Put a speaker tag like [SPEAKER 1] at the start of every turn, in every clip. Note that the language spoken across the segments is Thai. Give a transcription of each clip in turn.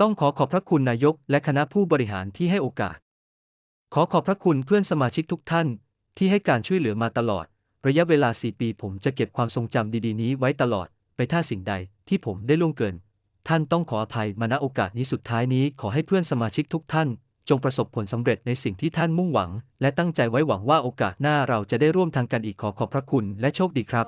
[SPEAKER 1] ต้องขอขอบพระคุณนายกและคณะผู้บริหารที่ให้โอกาส ขอขอบพระคุณเพื่อนสมาชิกทุกท่าน ที่ให้การช่วยเหลือมาตลอด ระยะเวลา 4 ปีผมจะเก็บความทรงจำดีๆ นี้ไว้ตลอด ไปถ้าสิ่งใดที่ผมได้ล่วงเกิน ท่านต้องขออภัยมาณโอกาสนี้สุดท้ายนี้ ขอให้เพื่อนสมาชิกทุกท่าน จงประสบผลสำเร็จในสิ่งที่ท่านมุ่งหวัง และตั้งใจไว้หวังว่าโอกาสหน้าเราจะได้ร่วมทางกันอีกขอขอบพระคุณและโชคดีครับ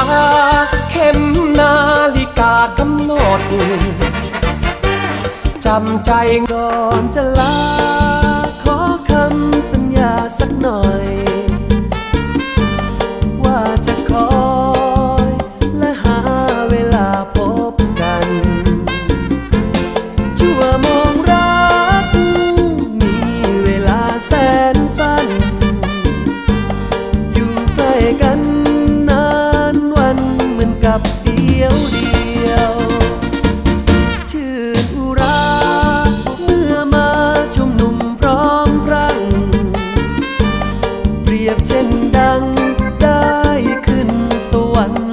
[SPEAKER 1] า
[SPEAKER 2] เข็มนาฬิกากำหนด
[SPEAKER 3] จำใจ
[SPEAKER 2] ก่อนจะลา ขอคำสัญญาสักหน่อย รียบเช่นดังได้ขึ้นสวรรค์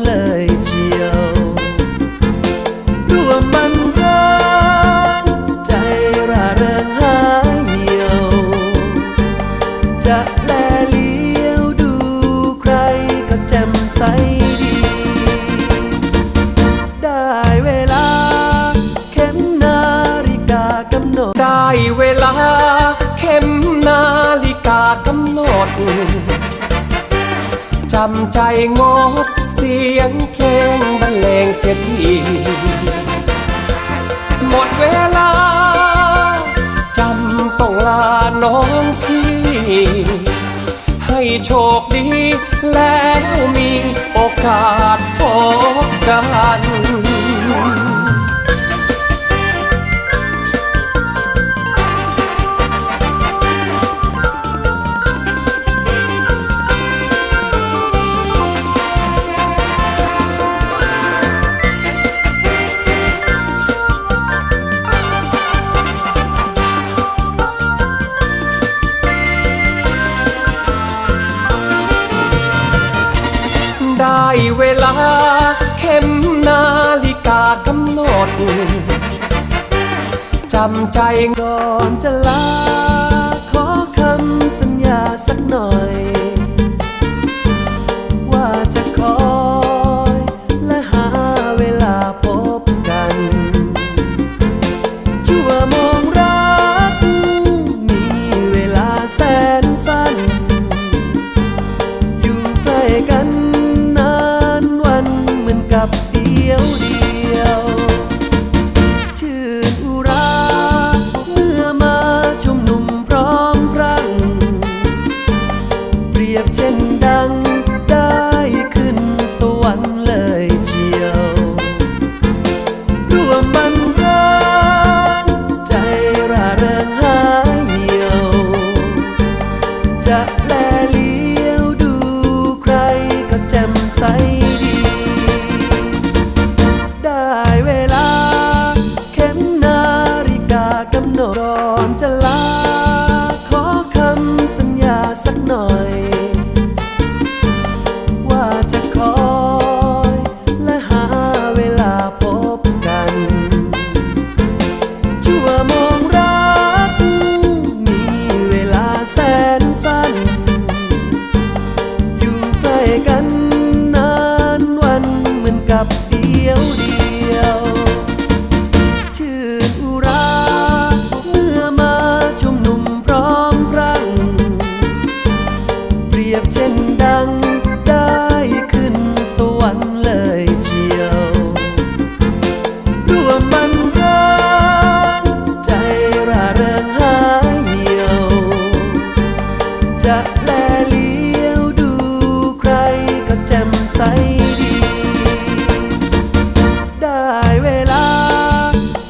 [SPEAKER 2] เวลา เข็มนาฬิกากำหนด
[SPEAKER 3] จำใจงดเสียงเพลงบรรเลงเสียทีหมดเวลา จำต้องลาน้องพี่ ให้โชคดี แล้วมีโอกาสพบกัน ได้เวลา เข็มนาฬิกากำหนด จำใจ
[SPEAKER 2] ก่อนจะลา ขอคำสัญญาสักหน่อย เช่นดังได้ขึ้นสวรรค์เลยเชียวร่วมบันเทิงใจร่าเริงหายเหี่ยว จะแลเลี้ยวดูใครก็แจ่มใสดี ได้เวลา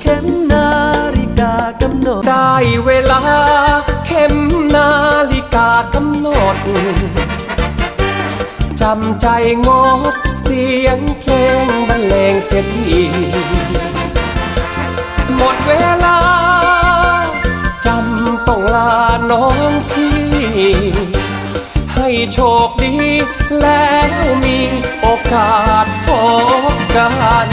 [SPEAKER 2] เข็มนาฬิกากำหนด
[SPEAKER 3] ได้เวลาเข็มนาฬิกากำหนด จำใจงดเสียงเพลงบรรเลงเสียทีหมดเวลา จำต้องลาน้องพี่ ให้โชคดีแล้วมีโอกาสพบกัน